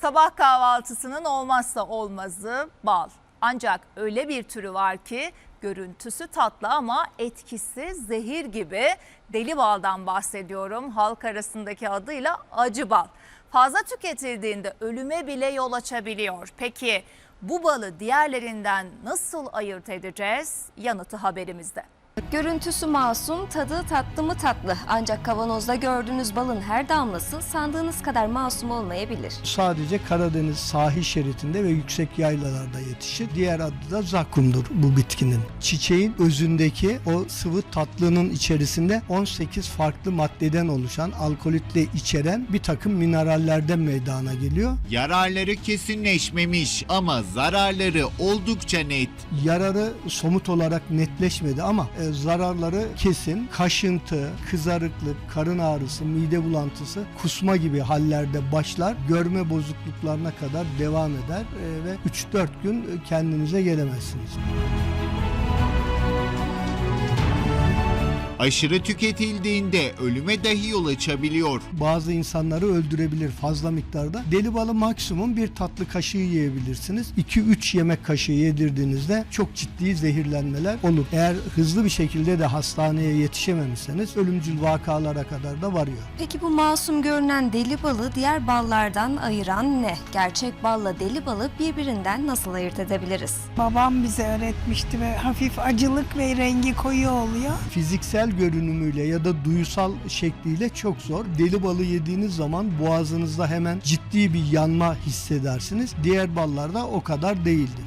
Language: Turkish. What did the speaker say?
Sabah kahvaltısının olmazsa olmazı bal. Ancak öyle bir türü var ki görüntüsü tatlı ama etkisi zehir gibi deli baldan bahsediyorum. Halk arasındaki adıyla acı bal. Fazla tüketildiğinde ölüme bile yol açabiliyor. Peki bu balı diğerlerinden nasıl ayırt edeceğiz? Yanıtı haberimizde. Görüntüsü masum, tadı tatlı mı tatlı. Ancak kavanozda gördüğünüz balın her damlası sandığınız kadar masum olmayabilir. Sadece Karadeniz sahil şeridinde ve yüksek yaylalarda yetişir. Diğer adı da zakkumdur bu bitkinin. Çiçeğin özündeki o sıvı tatlının içerisinde 18 farklı maddeden oluşan, alkolitle içeren bir takım minerallerden meydana geliyor. Yararları kesinleşmemiş ama zararları oldukça net. Yararı somut olarak netleşmedi ama e, zararları kesin. Kaşıntı, kızarıklık, karın ağrısı, mide bulantısı, kusma gibi hallerde başlar. Görme bozukluklarına kadar devam eder e, ve 3-4 gün kendinize gelemezsiniz. Aşırı tüketildiğinde ölüme dahi yol açabiliyor. Bazı insanları öldürebilir fazla miktarda. Deli balı maksimum bir tatlı kaşığı yiyebilirsiniz. 2-3 yemek kaşığı yedirdiğinizde çok ciddi zehirlenmeler olur. Eğer hızlı bir şekilde de hastaneye yetişememişseniz ölümcül vakalara kadar da varıyor. Peki bu masum görünen deli balı diğer ballardan ayıran ne? Gerçek balla deli balı birbirinden nasıl ayırt edebiliriz? Babam bize öğretmişti ve hafif acılık ve rengi koyu oluyor. Fiziksel görünümüyle ya da duysal şekliyle çok zor. Deli balı yediğiniz zaman boğazınızda hemen ciddi bir yanma hissedersiniz. Diğer ballarda o kadar değildir.